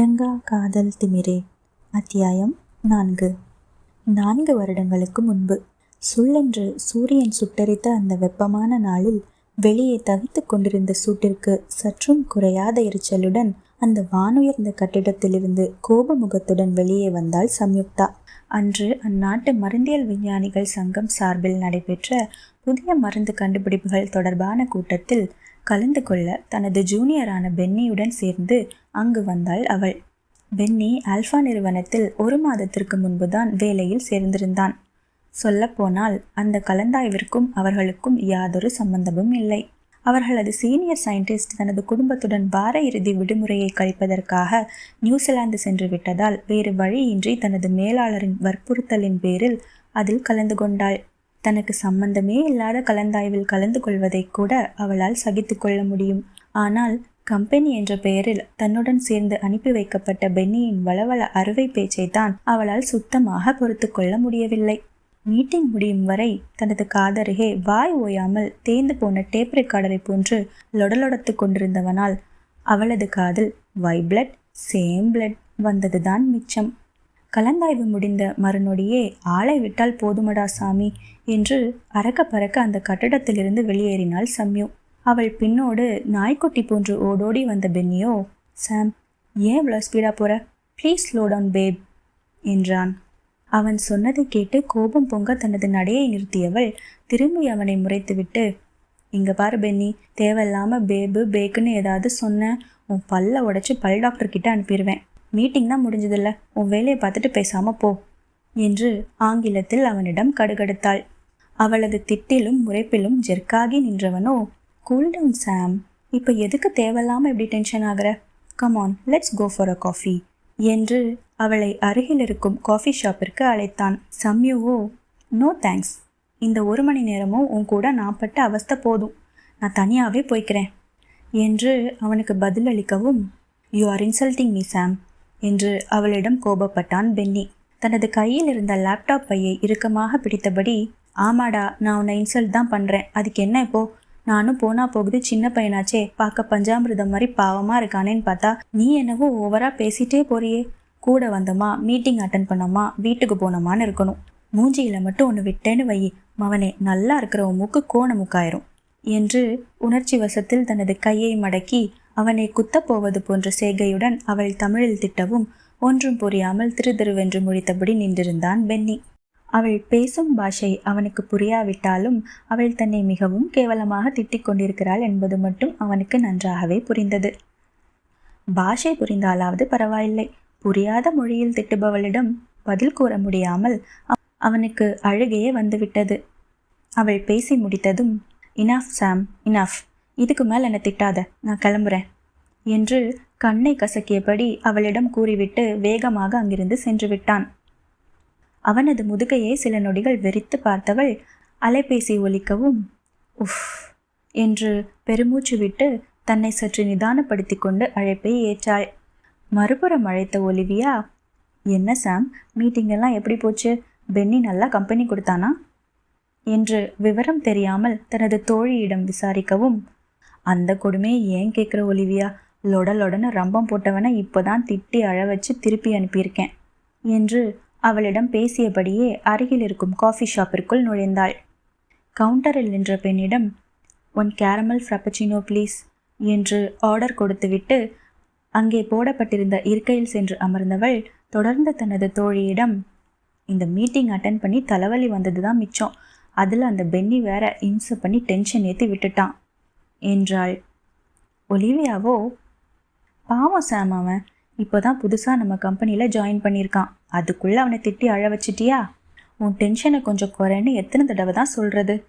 அடங்கா காதல் திமிரே. அத்தியாயம் நான்கு. நான்கு வருடங்களுக்கு முன்பு சுள்ளென்று சூரியன் சுட்டரித்த அந்த வெப்பமான நாளில் வெளியே தவித்துக் கொண்டிருந்த சூட்டிற்கு சற்றும் குறையாத எரிச்சலுடன் அந்த வானுயர்ந்த கட்டிடத்திலிருந்து கோபமுகத்துடன் வெளியே வந்தாள் சம்யுக்தா. அன்று அந்நாட்டு மருந்தியல் விஞ்ஞானிகள் சங்கம் சார்பில் நடைபெற்ற புதிய மருந்து கண்டுபிடிப்புகள் தொடர்பான கூட்டத்தில் கலந்து கொள்ள தனது ஜூனியரான பென்னியுடன் சேர்ந்து அங்கு வந்தாள் அவள். பென்னி ஆல்ஃபா நிறுவனத்தில் ஒரு மாதத்திற்கு முன்புதான் வேலையில் சேர்ந்திருந்தான். சொல்லப்போனால் அந்த கலந்தாய்விற்கும் அவர்களுக்கும் யாதொரு சம்பந்தமும் இல்லை. அவர்களது சீனியர் சயின்டிஸ்ட் தனது குடும்பத்துடன் வார இறுதி விடுமுறையை கழிப்பதற்காக நியூசிலாந்து சென்று விட்டதால் வேறு வழியின்றி தனது மேலாளரின் வற்புறுத்தலின் பேரில் அதில் கலந்து கொண்டாள். தனக்கு சம்பந்தமே இல்லாத கலந்தாய்வில் கலந்து கொள்வதை கூட அவளால் சகித்து கொள்ள முடியும். ஆனால் கம்பெனி என்ற பெயரில் தன்னுடன் சேர்ந்து அனுப்பி வைக்கப்பட்ட பென்னியின் வளவள அறுவை பேச்சை தான் அவளால் சுத்தமாக பொறுத்து கொள்ள முடியவில்லை. மீட்டிங் முடியும் வரை தனது காதருகே வாய் ஓயாமல் தேய்ந்து போன டேப் ரெக்கார்டரை போன்று லொடலொடத்து கொண்டிருந்தவனால் அவளது காதில் வை பிளட் சேம் பிளட் வந்ததுதான் மிச்சம். கலந்தாய்வு முடிந்த மறுநொடியே ஆளை விட்டால் போதுமடா சாமி என்று அறக்க பறக்க அந்த கட்டடத்திலிருந்து வெளியேறினாள் சம்யு. அவள் பின்னோடு நாய்க்குட்டி போன்று ஓடோடி வந்த பென்னியோ சாம் ஏன் இவ்வளோ ஸ்பீடாக போகிற ப்ளீஸ் ஸ்லோ டவுன் பேப் என்றான். அவன் சொன்னதை கேட்டு கோபம் பொங்க தனது நடையை நிறுத்தியவள் திரும்பி அவனை முறைத்துவிட்டு இங்கே பாரு பென்னி தேவையில்லாமல் பேபு பேக்குன்னு ஏதாவது சொன்ன உன் பல்ல உடச்சி பல் டாக்டர்கிட்ட அனுப்பிடுவேன் மீட்டிங் தான் முடிஞ்சதில்ல. உன் வேலையை பார்த்துட்டு பேசாமல் போ என்று ஆங்கிலத்தில் அவனிடம் கடுகடுத்தாள். அவளது திட்டிலும் முறைப்பிலும் ஜெர்க்காகி நின்றவனோ கூல்டவுன் சாம் இப்போ எதுக்கு தேவையில்லாமல் இப்படி டென்ஷன் ஆகிற? Come on let's go for a coffee என்று அவளை அருகில் இருக்கும் காஃபி ஷாப்பிற்கு அழைத்தான். சம்யுவோ நோ தேங்க்ஸ் இந்த ஒரு மணி நேரமும் உன் கூட நான் பட்ட அவஸ்தை போதும். நான் தனியாகவே போய்க்கிறேன். என்று அவனுக்கு பதிலளிக்கவும் you are insulting me Sam என்று அவளிடம் கோபப்பட்டான் பென்னி. தனது கையில் இருந்த லேப்டாப் பையை இறுக்கமாக பிடித்தபடி ஆமாடா நான் உன்னை இன்சல்ட் தான் பண்ணுறேன் அதுக்கு என்ன இப்போ? நானும் போனா போகுது சின்ன பையனாச்சே. பார்க்க பஞ்சாமிரதம் மாதிரி பாவமாக இருக்கானேன்னு பார்த்தா நீ என்னவோ ஓவராக பேசிட்டே போறியே. கூட வந்தோமா? மீட்டிங் அட்டன் பண்ணோமா? வீட்டுக்கு போனோமான்னு இருக்கணும். மூஞ்சியில் மட்டும் ஒன்று விட்டேன்னு வை. மவனே நல்லா இருக்கிற மூக்கு கோண முக்காயிரும் என்று உணர்ச்சி வசத்தில் தனது கையை மடக்கி அவனை குத்தப்போவது போன்ற சேகையுடன் அவள் தமிழில் திட்டவும் ஒன்றும் புரியாமல் திரு திருவென்று முடித்தபடி நின்றிருந்தான் பென்னி. அவள் பேசும் பாஷை அவனுக்கு புரியாவிட்டாலும் அவள் தன்னை மிகவும் கேவலமாக திட்டிக் கொண்டிருக்கிறாள் என்பது மட்டும் அவனுக்கு நன்றாகவே புரிந்தது. பாஷை புரிந்தாலாவது பரவாயில்லை. புரியாத மொழியில் திட்டுபவளிடம் பதில் கூற முடியாமல் அவனுக்கு அழுகையே வந்துவிட்டது. அவள் பேசி முடித்ததும் இனாஃப் சாம் இனாஃப் இதுக்கு மேல் என்னை திட்டாத. நான் கிளம்புறேன். என்று கண்ணை கசக்கியபடி அவளிடம் கூறிவிட்டு வேகமாக அங்கிருந்து சென்று விட்டான். அவனது முதுகையை சில நொடிகள் வெறித்து பார்த்தவள் அலைபேசி ஒலிக்கவும் உஃப் என்று பெருமூச்சு விட்டு தன்னை சற்று நிதானப்படுத்தி கொண்டு அழைப்பை ஏற்றாள். மறுபுறம் அழைத்த ஒலிவியா என்ன சாம் மீட்டிங் எல்லாம் எப்படி போச்சு? பென்னி நல்லா கம்பெனி கொடுத்தானா? என்று விவரம் தெரியாமல் தனது தோழியிடம் விசாரிக்கவும் அந்த கொடுமையை ஏன் கேட்குற ஒலிவியா? லொட லொடன்னு ரம்பம் போட்டவனை இப்போதான் திட்டி அழ வச்சு திருப்பி அனுப்பியிருக்கேன் என்று அவளிடம் பேசியபடியே அருகில் இருக்கும் காஃபி ஷாப்பிற்குள் நுழைந்தாள். கவுண்டரில் நின்ற பெண்ணிடம் ஒன் கேரமல் ஃப்ரப்பச்சினோ ப்ளீஸ் என்று ஆர்டர் கொடுத்துவிட்டு அங்கே போடப்பட்டிருந்த இருக்கையில் சென்று அமர்ந்தவள் தொடர்ந்து தனது தோழியிடம் இந்த மீட்டிங் அட்டன் பண்ணி தலைவலி வந்தது தான் மிச்சம். அதில் அந்த பென்னி வேற இம்சை பண்ணி டென்ஷன் ஏற்றி விட்டுட்டான். என்றாள். ஒலிவியாவோ? பாவம் சாம் அவன். இப்போ தான் புதுசாக நம்ம கம்பெனியில் ஜாயின் பண்ணியிருக்கான். அதுக்குள்ளே அவனை திட்டி அழ வச்சிட்டியா? உன் டென்ஷனை கொஞ்சம் குறைன்னு எத்தனை தடவை தான் சொல்கிறது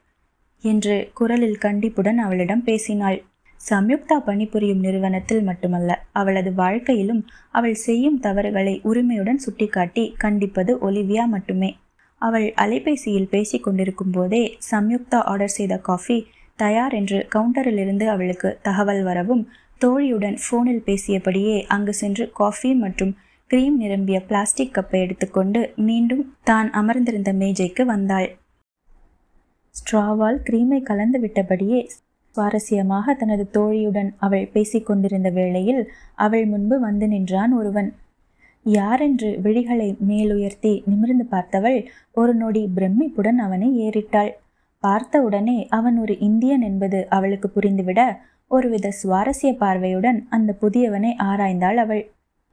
என்று குரலில் கண்டிப்புடன் அவளிடம் பேசினாள். சம்யுக்தா பணிபுரியும் நிறுவனத்தில் மட்டுமல்ல அவளது வாழ்க்கையிலும் அவள் செய்யும் தவறுகளை உரிமையுடன் சுட்டிக்காட்டி கண்டிப்பது ஒலிவியா மட்டுமே. அவள் அலைபேசியில் பேசிக் கொண்டிருக்கும் போதே சம்யுக்தா ஆர்டர் செய்த காஃபி தயார் என்று கவுண்டரிலிருந்து அவளுக்கு தகவல் வரவும் தோழியுடன் ஃபோனில் பேசியபடியே அங்கு சென்று காஃபி மற்றும் கிரீம் நிரம்பிய பிளாஸ்டிக் கப்பை எடுத்துக்கொண்டு மீண்டும் தான் அமர்ந்திருந்த மேஜைக்கு வந்தாள். ஸ்ட்ராவால் கிரீமை கலந்து விட்டபடியே சுவாரஸ்யமாக தனது தோழியுடன் அவள் பேசிக்கொண்டிருந்த வேளையில் அவள் முன்பு வந்து நின்றான் ஒருவன். யாரென்று விழிகளை மேலுயர்த்தி நிமிர்ந்து பார்த்தவள் ஒரு நொடி பிரமிப்புடன் அவனை ஏறிட்டாள். பார்த்தவுடனே அவன் ஒரு இந்தியன் என்பது அவளுக்கு புரிந்துவிட ஒருவித சுவாரஸ்ய பார்வையுடன் அந்த புதியவனை ஆராய்ந்தாள் அவள்.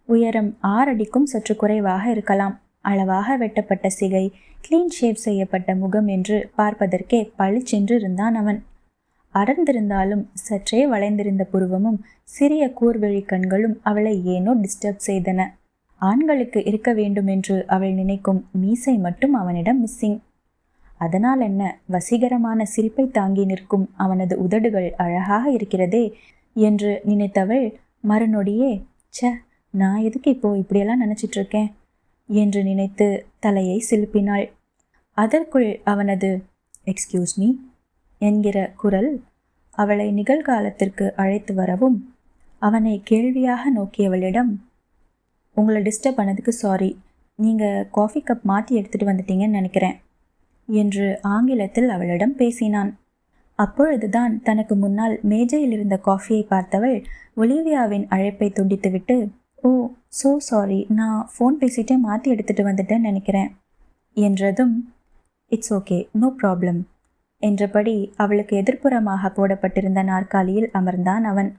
உயரம் ஆறடிக்கும் சற்று குறைவாக இருக்கலாம். அளவாக வெட்டப்பட்ட சிகை கிளீன் ஷேவ் செய்யப்பட்ட முகம் என்று பார்ப்பதற்கே பளிச்சென்று இருந்தான் அவன். அடர்ந்திருந்தாலும் சற்றே வளைந்திருந்த புருவமும் சிறிய கூர்வெளி கண்களும் அவளை ஏனோ டிஸ்டர்ப் செய்தன. ஆண்களுக்கு இருக்க வேண்டும் என்று அவள் நினைக்கும் மீசை மட்டும் அவனிடம் மிஸ்ஸிங் அதனால் என்ன? வசீகரமான சிரிப்பை தாங்கி நிற்கும் அவனது உதடுகள் அழகாக இருக்கிறதே என்று நினைத்தவள் மறுநொடியே ச்ச நான் எதுக்கு இப்போ இப்படியெல்லாம் நினச்சிட்டு இருக்கேன் என்று நினைத்து தலையை சிலுப்பினாள். அதற்குள் அவனது எக்ஸ்கியூஸ் மீ என்கிற குரல் அவளை நிகழ்காலத்திற்கு அழைத்து வரவும் அவனை கேள்வியாக நோக்கியவளிடம் உங்களை டிஸ்டர்ப் பண்ணதுக்கு சாரி நீங்கள் காஃபி கப் மாற்றி எடுத்துகிட்டு வந்துட்டீங்கன்னு நினைக்கிறேன். என்று ஆங்கிலத்தில் அவளிடம் பேசினான். அப்பொழுதுதான் தனக்கு முன்னால் மேஜையில் இருந்த காஃபியை பார்த்தவள் ஒலிவியாவின் அழைப்பை துண்டித்துவிட்டு ஓ ஸோ சாரி நான் ஃபோன் பேசிட்டே மாற்றி எடுத்துகிட்டு வந்துட்டேன்னு நினைக்கிறேன் என்றதும் இட்ஸ் ஓகே நோ ப்ராப்ளம் என்றபடி அவளுக்கு எதிர்ப்புறமாக போடப்பட்டிருந்த நாற்காலியில் அமர்ந்தான் அவன்.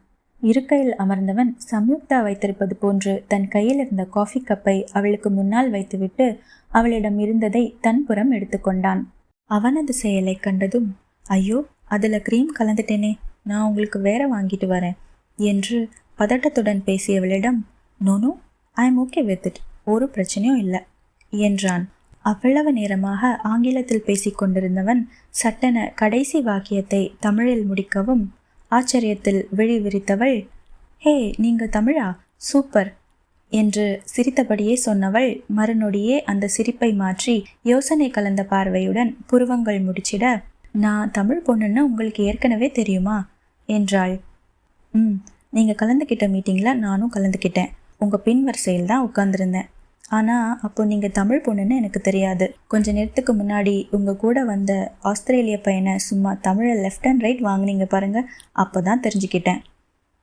இருக்கையில் அமர்ந்தவன் சம்யுக்தா வைத்திருப்பது போன்று தன் கையில் இருந்த காஃபி கப்பை அவளுக்கு முன்னால் வைத்துவிட்டு அவளிடம் இருந்ததை தன் புறம் எடுத்துக்கொண்டான். அவனது செயலை கண்டதும் ஐயோ அதில் க்ரீம் கலந்துட்டேனே நான் உங்களுக்கு வேற வாங்கிட்டு வரேன் என்று பதட்டத்துடன் பேசியவளிடம் no no I am okay with it ஒரு பிரச்சனையும் இல்லை என்றான். அவ்வளவு நேரமாக ஆங்கிலத்தில் பேசிக்கொண்டிருந்தவன் சட்டென கடைசி வாக்கியத்தை தமிழில் முடிக்கவும் ஆச்சரியத்தில் விழி விரித்தவள் ஹே நீங்க தமிழா? சூப்பர்! என்று சிரித்தபடியே சொன்னவள் மறுநொடியே அந்த சிரிப்பை மாற்றி யோசனை கலந்த பார்வையுடன் புருவங்கள் முடிச்சிட நான் தமிழ் பொண்ணுன்னு உங்களுக்கு ஏற்கனவே தெரியுமா? என்றாள். ம் நீங்கள் கலந்துக்கிட்ட மீட்டிங்கில் நானும் கலந்துக்கிட்டேன். உங்கள் பின் வரிசையில் தான் உட்காந்துருந்தேன் ஆனால் அப்போ நீங்கள் தமிழ் பொண்ணுன்னு எனக்கு தெரியாது. கொஞ்ச நேரத்துக்கு முன்னாடி உங்கள் கூட வந்த ஆஸ்திரேலிய பையனை சும்மா தமிழை லெஃப்ட் அண்ட் ரைட் வாங்கினீங்க பாருங்கள் அப்போ தான் தெரிஞ்சுக்கிட்டேன்.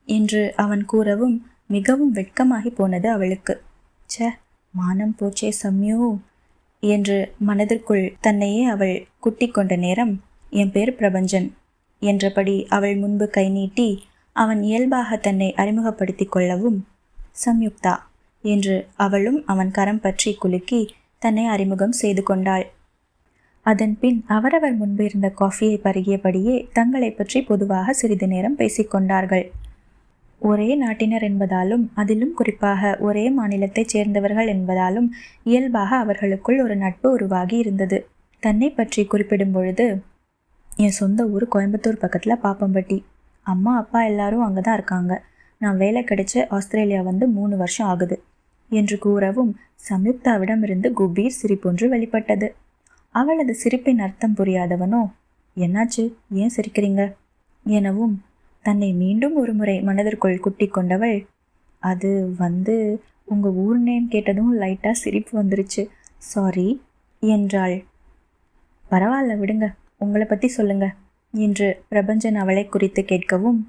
என்று அவன் கூறவும் மிகவும் வெட்கமாகி போனது அவளுக்கு. ச்ச மானம் போச்சே சம்யூ என்று மனதிற்குள் தன்னையே அவள் குட்டி கொண்ட நேரம் என் பேர் பிரபஞ்சன் என்றபடி அவள் முன்பு கை நீட்டி அவன் இயல்பாக தன்னை அறிமுகப்படுத்தி கொள்ளவும் சம்யுக்தா. என்று அவளும் அவன் கரம் பற்றி குலுக்கி தன்னை அறிமுகம் செய்து கொண்டாள். அதன் பின் அவரவர் முன்பு இருந்த காஃபியை பருகியபடியே தங்களை பற்றி பொதுவாக சிறிது நேரம் பேசிக்கொண்டார்கள் ஒரே நாட்டினர் என்பதாலும் அதிலும் குறிப்பாக ஒரே மாநிலத்தைச் சேர்ந்தவர்கள் என்பதாலும் இயல்பாக அவர்களுக்குள் ஒரு நட்பு உருவாகி இருந்தது. தன்னை பற்றி குறிப்பிடும் பொழுது என் சொந்த ஊர் கோயம்புத்தூர் பக்கத்தில் பாப்பம்பட்டி. அம்மா அப்பா எல்லாரும் அங்கே தான் இருக்காங்க. நான் வேலை கிடைச்ச ஆஸ்திரேலியா வந்து மூணு வருஷம் ஆகுது. என்று கூறவும் சம்யுக்தாவிடமிருந்து குபீர் சிரிப்பொன்று வெளிப்பட்டது. அவளது சிரிப்பின் அர்த்தம் புரியாதவனோ என்னாச்சு? ஏன் சிரிக்கிறீங்க? எனவும் தன்னை மீண்டும் ஒரு முறை மனதிற்குள் குட்டி கொண்டவள். அது வந்து உங்கள் ஊர் நேம் கேட்டதும் லைட்டாக சிரிப்பு வந்துருச்சு. சாரி என்றாள். பரவாயில்ல விடுங்க. உங்களை பற்றி சொல்லுங்க என்று பிரபஞ்சன் அவளை குறித்து கேட்கவும்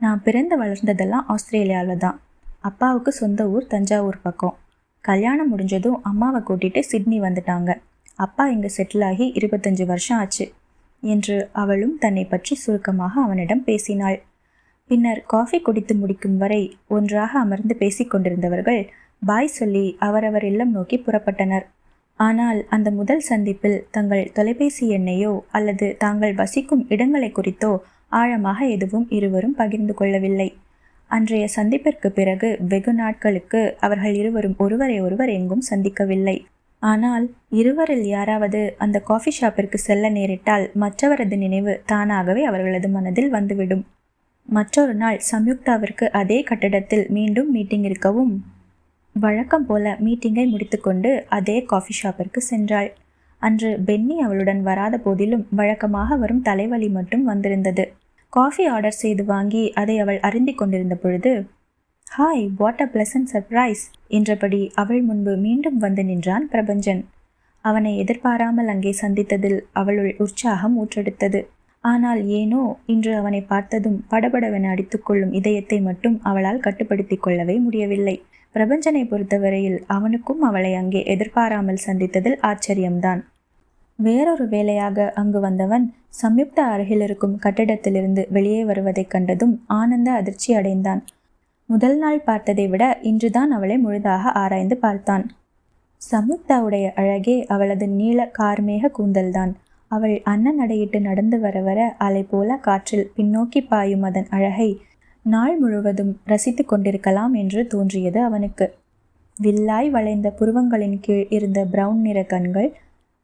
நான் பிறந்து வளர்ந்ததெல்லாம் ஆஸ்திரேலியாவில் தான் அப்பாவுக்கு சொந்த ஊர் தஞ்சாவூர் பக்கம். கல்யாணம் முடிஞ்சதும் அம்மாவை கூட்டிகிட்டு சிட்னி வந்துட்டாங்க. அப்பா இங்கே செட்டில் ஆகி இருபத்தஞ்சி வருஷம் ஆச்சு. என்று அவளும் தன்னை பற்றி சுருக்கமாக அவனிடம் பேசினாள். பின்னர் காஃபி குடித்து முடிக்கும் வரை ஒன்றாக அமர்ந்து பேசிக்கொண்டிருந்தவர்கள் பாய் சொல்லி அவரவர் இல்லம் நோக்கி புறப்பட்டனர். ஆனால் அந்த முதல் சந்திப்பில் தங்கள் தொலைபேசி எண்ணையோ அல்லது தாங்கள் வசிக்கும் இடங்களை குறித்தோ ஆழமாக எதுவும் இருவரும் பகிர்ந்து கொள்ளவில்லை. அன்றைய சந்திப்பிற்கு பிறகு வெகு நாட்களுக்கு அவர்கள் இருவரும் ஒருவரை ஒருவர் எங்கும் சந்திக்கவில்லை. ஆனால் இருவரில் யாராவது அந்த காஃபி ஷாப்பிற்கு செல்ல நேரிட்டால் மற்றவரது நினைவு தானாகவே அவர்களது மனதில் வந்துவிடும். மற்றொரு நாள் சம்யுக்தாவிற்கு அதே கட்டிடத்தில் மீண்டும் மீட்டிங் இருக்கவும் வழக்கம் போல மீட்டிங்கை முடித்துக்கொண்டு அதே காஃபி ஷாப்பிற்கு சென்றாள். அன்று பென்னி அவளுடன் வராத போதிலும் வழக்கமாக வரும் தலைவலி மட்டும் வந்திருந்தது. காஃபி ஆர்டர் செய்து வாங்கி அதை அவள் அருந்தி கொண்டிருந்த பொழுது hi what a pleasant surprise என்றபடி அவள் முன்பு மீண்டும் வந்து நின்றான் பிரபஞ்சன். அவனை எதிர்பாராமல் அங்கே சந்தித்ததில் அவளுள் உற்சாகம் ஊற்றெடுத்தது. ஆனால் ஏனோ இன்று அவனை பார்த்ததும் படபடவென அடித்துக்கொள்ளும் இதயத்தை மட்டும் அவளால் கட்டுப்படுத்தி கொள்ளவே முடியவில்லை. பிரபஞ்சனை பொறுத்தவரையில் அவனுக்கும் அவளை அங்கே எதிர்பாராமல் சந்தித்ததில் ஆச்சரியம்தான். வேறொரு வேலையாக அங்கு வந்தவன் சம்யுக்தா அருகில் இருக்கும் கட்டிடத்திலிருந்து வெளியே வருவதைக் கண்டதும் ஆனந்த அதிர்ச்சி அடைந்தான். முதல் நாள் பார்த்ததை விட இன்றுதான் அவளை முழுதாக ஆராய்ந்து பார்த்தான். சம்யுக்தாவுடைய அழகே அவளது நீல கார்மேக கூந்தல்தான். அவள் அண்ணன் நடையிட்டு நடந்து வர வர அலை போல காற்றில் பின்னோக்கி பாயும் அதன் அழகை நாள் முழுவதும் ரசித்து கொண்டிருக்கலாம் என்று தோன்றியது அவனுக்கு. வில்லாய் வளைந்த புருவங்களின் கீழ் இருந்த பிரவுன் நிற கண்கள்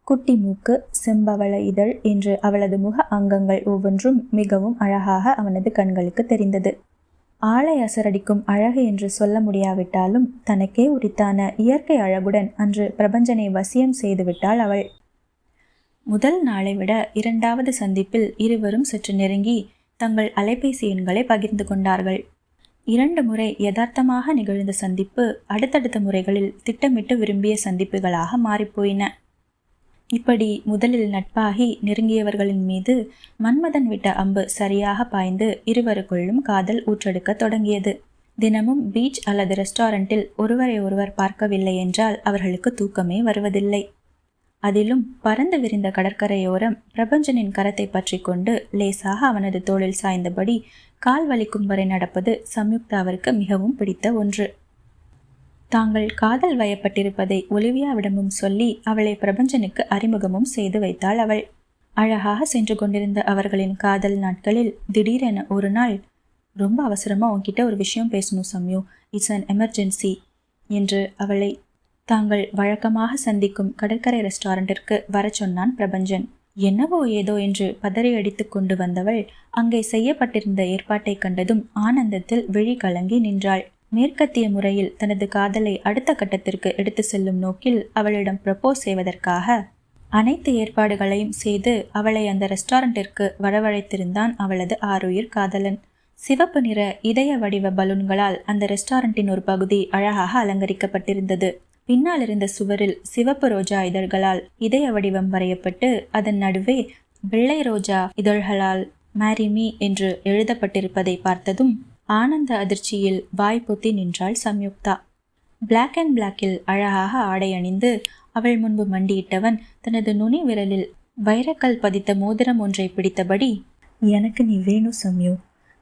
குட்டி மூக்கு செம்பவள இதழ் என்று அவளது முக அங்கங்கள் ஒவ்வொன்றும் மிகவும் அழகாக அவனது கண்களுக்கு தெரிந்தது. ஆளை அசரடிக்கும் அழகு என்று சொல்ல முடியாவிட்டாலும் தனக்கே உரித்தான இயற்கை அழகுடன் அன்று பிரபஞ்சனை வசியம் செய்துவிட்டாள் அவள். முதல் நாளை விட இரண்டாவது சந்திப்பில் இருவரும் சற்று நெருங்கி தங்கள் அலைபேசி எண்களை பகிர்ந்து கொண்டார்கள். இரண்டு முறை யதார்த்தமாக நிகழ்ந்த சந்திப்பு அடுத்தடுத்த முறைகளில் திட்டமிட்டு விரும்பிய சந்திப்புகளாக மாறிப்போயின. இப்படி முதலில் நட்பாகி நெருங்கியவர்களின் மீது மன்மதன் விட்ட அம்பு சரியாக பாய்ந்து இருவருக்குள்ளும் காதல் ஊற்றெடுக்க தொடங்கியது. தினமும் பீச் அல்லது ரெஸ்டாரண்டில் ஒருவரை ஒருவர் பார்க்கவில்லை என்றால் அவர்களுக்கு தூக்கமே வருவதில்லை. அதிலும் பறந்து விரிந்த கடற்கரையோரம் பிரபஞ்சனின் கரத்தை பற்றி கொண்டு லேசாக அவனது தோளில் சாய்ந்தபடி கால் வலிக்கும் வரை நடப்பது சம்யுக்தாவிற்கு மிகவும் பிடித்த ஒன்று. தாங்கள் காதல் வயப்பட்டிருப்பதை ஒலிவியாவிடமும் சொல்லி அவளை பிரபஞ்சனுக்கு அறிமுகமும் செய்து வைத்தாள் அவள். அழகாக சென்று கொண்டிருந்த அவர்களின் காதல் நாட்களில் திடீரென ஒரு நாள் ரொம்ப அவசரமாக உன்கிட்ட ஒரு விஷயம் பேசணும் சம்யு. இட்ஸ் அன் எமர்ஜென்சி என்று அவளை தாங்கள் வழக்கமாக சந்திக்கும் கடற்கரை ரெஸ்டாரண்டிற்கு வர சொன்னான் பிரபஞ்சன். என்னவோ ஏதோ என்று பதறி அடித்து கொண்டு வந்தவள் அங்கே செய்யப்பட்டிருந்த ஏற்பாட்டை கண்டதும் ஆனந்தத்தில் விழி கலங்கி நின்றாள். மேற்கத்திய முறையில் தனது காதலை அடுத்த கட்டத்திற்கு எடுத்து செல்லும் நோக்கில் அவளிடம் ப்ரப்போஸ் செய்வதற்காக அனைத்து ஏற்பாடுகளையும் செய்து அவளை அந்த ரெஸ்டாரண்டிற்கு வரவழைத்திருந்தான் அவளது ஆறுயிர் காதலன். சிவப்பு நிற இதய வடிவ பலூன்களால் அந்த ரெஸ்டாரண்டின் ஒரு பகுதி அழகாக அலங்கரிக்கப்பட்டிருந்தது. பின்னால் இருந்த சுவரில் சிவப்பு ரோஜா இதழ்களால் இதய வடிவம் வரையப்பட்டு அதன் நடுவே வெள்ளை ரோஜா இதழ்களால் மேரிமி என்று எழுதப்பட்டிருப்பதை பார்த்ததும் ஆனந்த அதிர்ச்சியில் வாய் பொத்தி நின்றாள் சம்யுக்தா. பிளாக் அண்ட் பிளாக்கில் அழகாக ஆடை அணிந்து அவள் முன்பு மண்டியிட்டவன் தனது நுனி விரலில் வைரக்கல் பதித்த மோதிரம் ஒன்றை பிடித்தபடி எனக்கு நீ வேணும் சம்யு.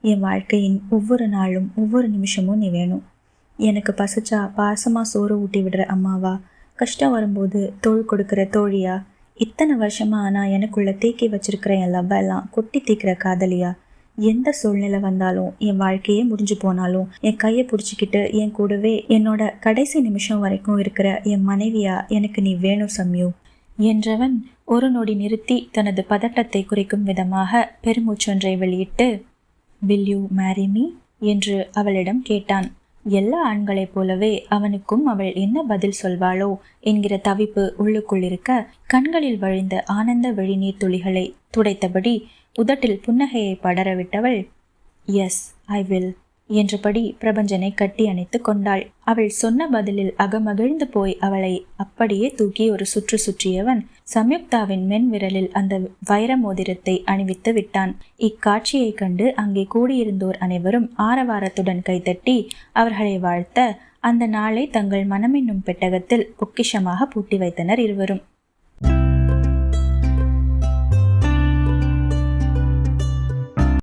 என் வாழ்க்கையின் ஒவ்வொரு நாளும் ஒவ்வொரு நிமிஷமும் நீ வேணும் எனக்கு பசிச்சா பாசமாக சோறு ஊட்டி விடுற அம்மாவா? கஷ்டம் வரும்போது தோல் கொடுக்குற தோழியா? இத்தனை வருஷமா ஆனால் எனக்குள்ள தேக்கி வச்சிருக்கிற என் லவ்வெல்லாம் கொட்டி தீக்கிற காதலியா? எந்த சூழ்நிலை வந்தாலும் என் வாழ்க்கையே முடிஞ்சு போனாலும் என் கையை பிடிச்சிக்கிட்டு என் கூடவே என்னோட கடைசி நிமிஷம் வரைக்கும் இருக்கிற என் மனைவியா எனக்கு நீ வேணும் சம்யூ என்றவன் ஒரு நொடி நிறுத்தி தனது பதட்டத்தை குறைக்கும் விதமாக பெருமூச்சொன்றை வெளியிட்டு வில் யூ மேரி மீ என்று அவளிடம் கேட்டான். எல்லா ஆண்களைப் போலவே அவனுக்கும் அவள் என்ன பதில் சொல்வாளோ என்கிற தவிப்பு உள்ளுக்குள் இருக்க கண்களில் வழிந்த ஆனந்த வெளிநீர் துளிகளை துடைத்தபடி உதட்டில் புன்னகையை படரவிட்டவள் எஸ் ஐ வில் என்றபடி பிரபஞ்சனை கட்டி அணைத்து கொண்டாள். அவள் சொன்ன பதிலில் அகமகிழ்ந்து போய் அவளை அப்படியே தூக்கி ஒரு சுற்று சுற்றியவன் சம்யுக்தாவின் மென் விரலில் அந்த வைர மோதிரத்தை அணிவித்து விட்டான். இக்காட்சியை கண்டு அங்கே கூடியிருந்தோர் அனைவரும் ஆரவாரத்துடன் கைதட்டி அவர்களை வாழ்த்த அந்த நாளை தங்கள் மனமென்னும் பெட்டகத்தில் பொக்கிஷமாக பூட்டி வைத்தனர் இருவரும்.